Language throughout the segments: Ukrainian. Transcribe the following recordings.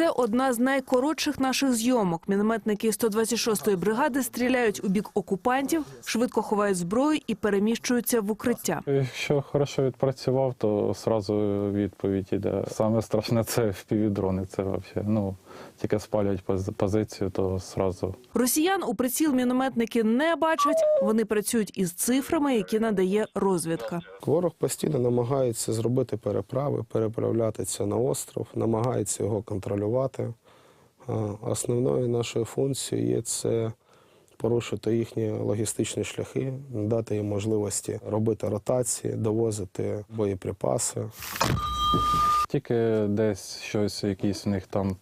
Це одна з найкоротших наших зйомок. Мінометники 126-ї бригади стріляють у бік окупантів, швидко ховають зброю і переміщуються в укриття. Якщо хорошо відпрацював, то одразу відповідь іде. Саме страшне це впівдрони. Це взагалі, ну, тільки спалюють пози- позицію, то одразу Росіян у приціл мінометники не бачать. Вони працюють із цифрами, які надає розвідка. Ворог постійно намагається зробити переправи, переправлятися на остров, намагається його контролювати. А Основною нашою функцією є це порушити їхні логістичні шляхи, дати їм можливості робити ротації, довозити боєприпаси. тільки десь щось, якісь у них там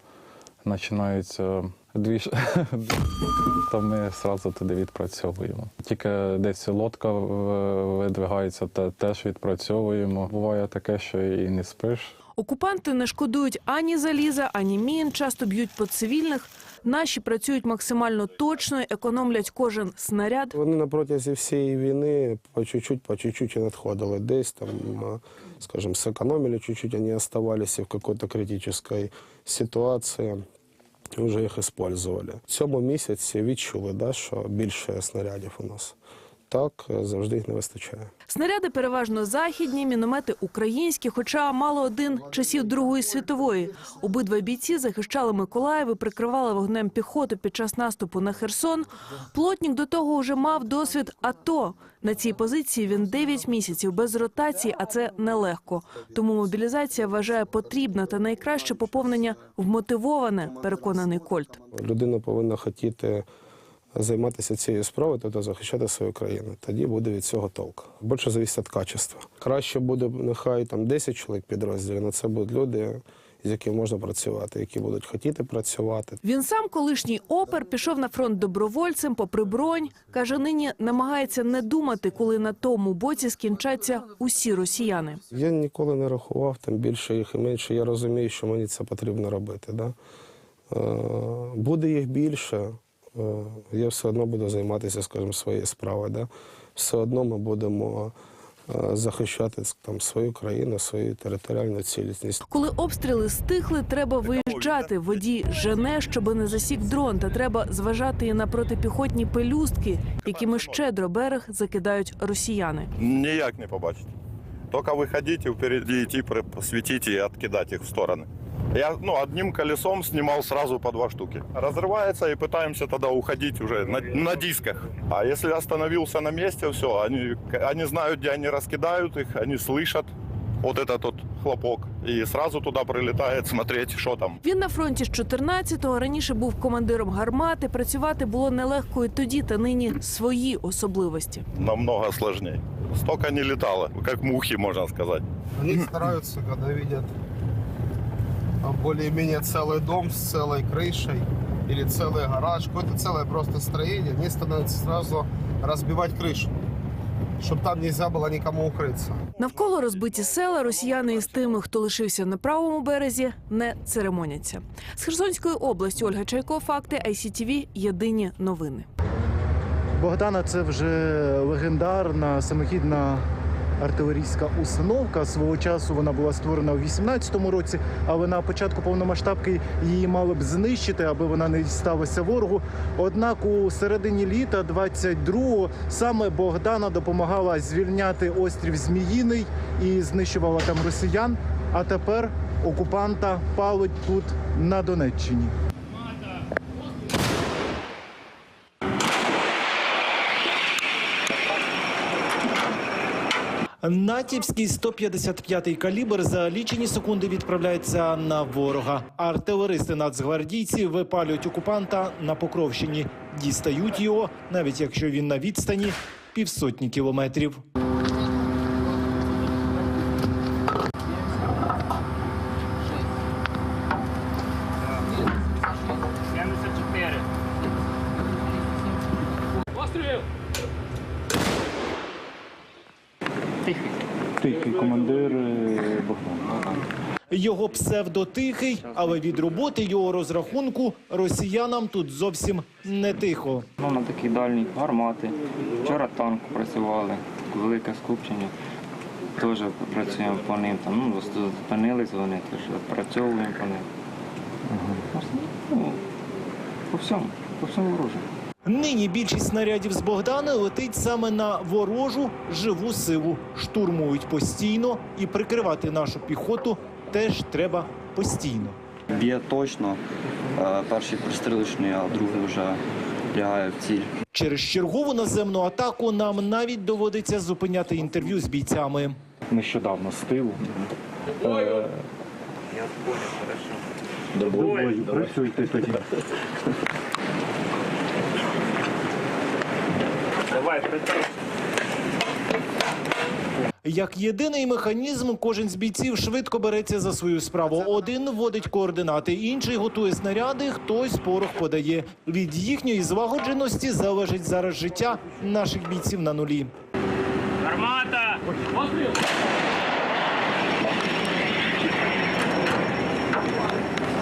починаються дві то ми одразу туди відпрацьовуємо. Тільки десь лодка видвигається, те- теж відпрацьовуємо. Буває таке, що і не спиш. Окупанти не шкодують ані заліза, ані мін, часто б'ють по цивільних. Наші працюють максимально точно, економлять кожен снаряд. Вони на протязі всієї війни по чуть-чуть, по чуть-чуть і надходили. Десь там, а, скажем, сэкономили чуть-чуть, они оставались в какой-то критической ситуации, вже їх использовали. В цьому місяці відчули, да, що більше снарядів у нас. Так, е, завжди їх не вистачає. Снаряди переважно західні, міномети українські, хоча мало один часів Другої світової. Обидва бійці захищали Миколаїв і прикривали вогнем піхоту під час наступу на Херсон. Плотнік до того вже мав досвід АТО. На цій позиції він 9 місяців без ротації, а це нелегко. Тому мобілізація вважає потрібна та найкраще поповнення вмотивоване, переконаний Кольт. Людина повинна хотіти займатися цією справою, тобто захищати свою країну. Тоді буде від цього толк. Більше залежить від качества. Краще буде нехай там 10 чоловік підрозділів, але це будуть люди, з якими можна працювати, які будуть хотіти працювати. Він сам, колишній опер, пішов на фронт добровольцем, попри бронь. Каже, нині намагається не думати, коли на тому боці скінчаться усі росіяни. Я ніколи не рахував, там більше їх і менше. Я розумію, що мені це потрібно робити. Да? Е, Буде їх більше, я все одно буду займатися, скажімо, своєю справою. Да? Все одно ми будемо е, захищати там, свою країну, свою територіальну цілісність. Коли обстріли стихли, треба виїжджати. Водій жене, щоби не засік дрон, та треба зважати і на протипіхотні пелюстки, якими щедро берег закидають росіяни. Ніяк не побачите. Тільки виходити, впереді йти, світити і відкидати їх в сторони. Я ну, одним колесом снимал сразу по два штуки. Разрывается и пытаемся тогда уходить уже на, на дисках. А если остановился на месте, все, они, они знают, где они раскидают их, они слышат вот этот вот хлопок. И сразу туда прилетает смотреть, что там. Він на фронті з 14-го, раніше був командиром гармати. Працювати було нелегко і тоді, та нині свої особливості. Намного сложнее. Столько не летало, как мухи, можно сказать. Они стараются, когда видят а, более-менее целый дом с целой крышей или целый гараж, какое-то целое просто строение, они становятся сразу разбивать крышу, чтобы там нельзя было никому укрыться. Навколо розбиті села росіяни із тими, хто лишився на правому березі, не церемоняться. З Херсонської області Ольга Чайко, факти ICTV, Єдині новини. Богдана це вже легендарна самохідна артилерійська установка. Свого часу вона була створена у 18-му році, але на початку повномасштабки її мали б знищити, аби вона не дісталася ворогу. Однак у середині літа 22-го саме Богдана допомагала звільняти острів Зміїний і знищувала там росіян. А тепер окупанта палить тут на Донеччині. Натівський 155-й калібр за лічені секунди відправляється на ворога. Артилеристи нацгвардійці випалюють окупанта на Покровщині. Дістають його, навіть якщо він на відстані півсотні кілометрів. Тихий Тихий командир Богдан. Його псевдотихий, але від роботи його розрахунку росіянам тут зовсім не тихо. Ну, на такій дальній гармати. Вчора танк працювали, велике скупчення. Теж працюємо по ним. Там, ну, зупинились вони, теж працьовуємо по ним. Ну, по всьому, по всьому оружию. Нині більшість снарядів з Богдана летить саме на ворожу живу силу. Штурмують постійно і прикривати нашу піхоту теж треба постійно. Б'є точно. Е, Перший пристрілочний, а другий вже лягає в ціль. Через чергову наземну атаку нам навіть доводиться зупиняти інтерв'ю з бійцями. нещодавно з тилу. Е, До бою, працюйте тоді. Як єдиний механізм, кожен з бійців швидко береться за свою справу. Один вводить координати, інший готує снаряди, хтось порох подає. Від їхньої злагодженості залежить зараз життя наших бійців на нулі.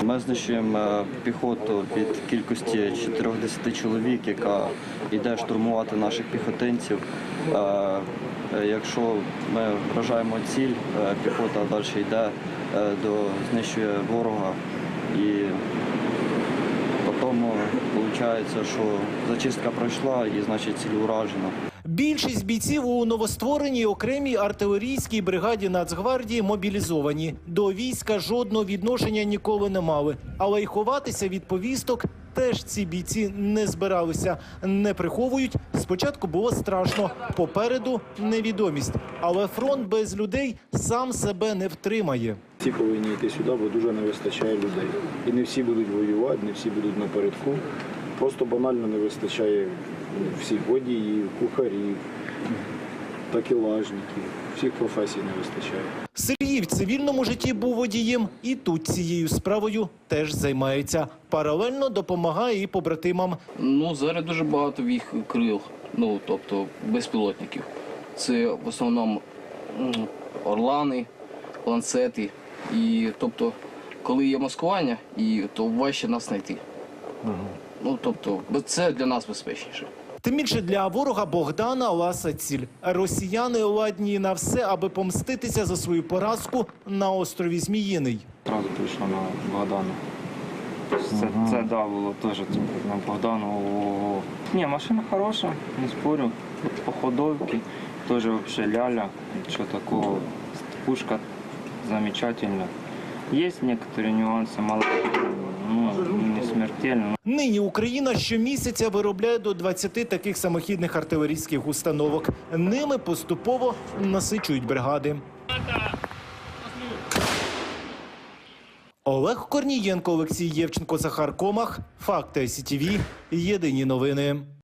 Ми знищуємо е, піхоту від кількості 4-10 чоловік, яка йде штурмувати наших піхотинців. Е, е, Якщо ми вражаємо ціль, піхота далі йде, до, знищує ворога і потім виходить, що зачистка пройшла і значить ціль уражена. Більшість бійців у новоствореній окремій артилерійській бригаді Нацгвардії мобілізовані. До війська жодного відношення ніколи не мали. Але й ховатися від повісток теж ці бійці не збиралися. Не приховують. Спочатку було страшно. Попереду невідомість. Але фронт без людей сам себе не втримає. Всі повинні йти сюди, бо дуже не вистачає людей. І не всі будуть воювати, не всі будуть напередку. Просто банально не вистачає всіх водіїв, кухарів, такелажників. Всіх професій не вистачає. Сергій в цивільному житті був водієм і тут цією справою теж займається. Паралельно допомагає і побратимам. Ну, зараз дуже багато в їх крил, ну тобто безпілотників. Це в основному орлани, ланцети. І тобто, коли є маскування, і то важче нас знайти. Ну тобто, бо це для нас безпечніше. Тим більше для ворога Богдана Ласа ціль. Росіяни ладні на все, аби помститися за свою поразку на острові Зміїний. Одразу прийшло на Богдану. Це, це да, було теж на Богдану. Ого. Ні, машина хороша, не спорю. По ходовці теж вообще ляля. Що такого. Пушка замечательна. Есть некоторые нюансы, мало не смертельно. Нині Україна щомісяця виробляє до 20 таких самохідних артилерійських установок. Ними поступово насичують бригади. Олег Корнієнко, Олексій Євченко, Захар Комах. Факти СІТІВІ. Єдині новини.